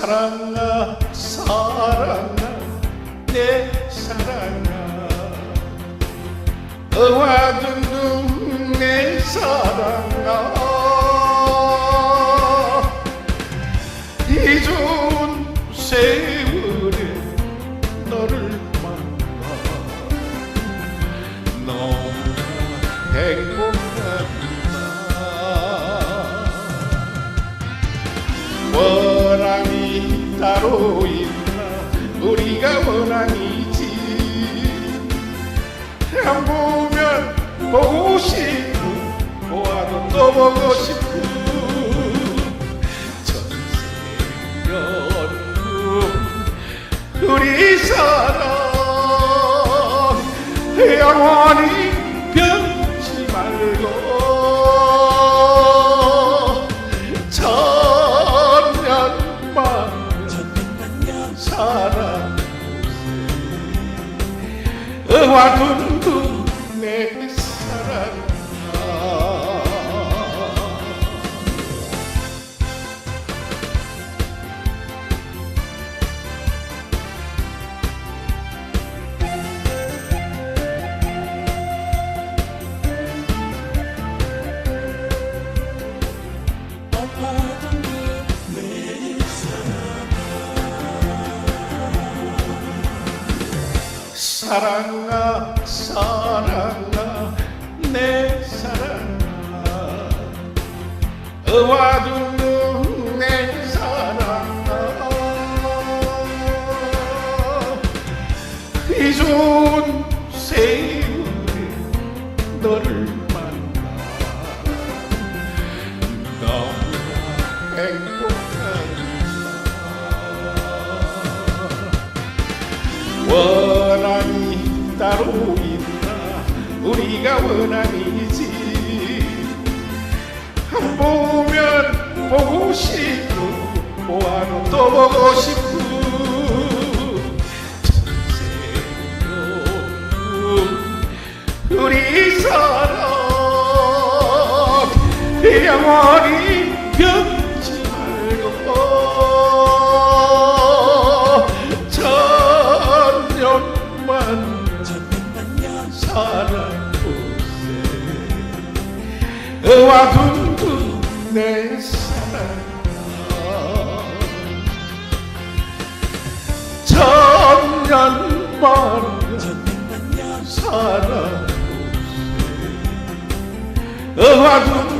사랑아 사랑아 내 사랑아. 어와둔둥 내 사랑아. 이 좋은 세월에 너를 만나. 너무나 행복합 따로 있나? 우리가 원앙이지. 한 보면 보고 싶고 보아도 또 보고 싶고. 전생연분 우리 사랑 영원히 의화둔둔 내 사랑 사랑아 사랑아 내 사랑아 의와두는 내 사랑아 이 좋은 세 있나 우리가 원한이지. 한 보면 보고 싶고 보아도 또 보고 싶고. 우리 사랑 영원히 사랑보세 의와둔둔 내 사랑아 천년만 사랑보세 의와둔둔 내 사랑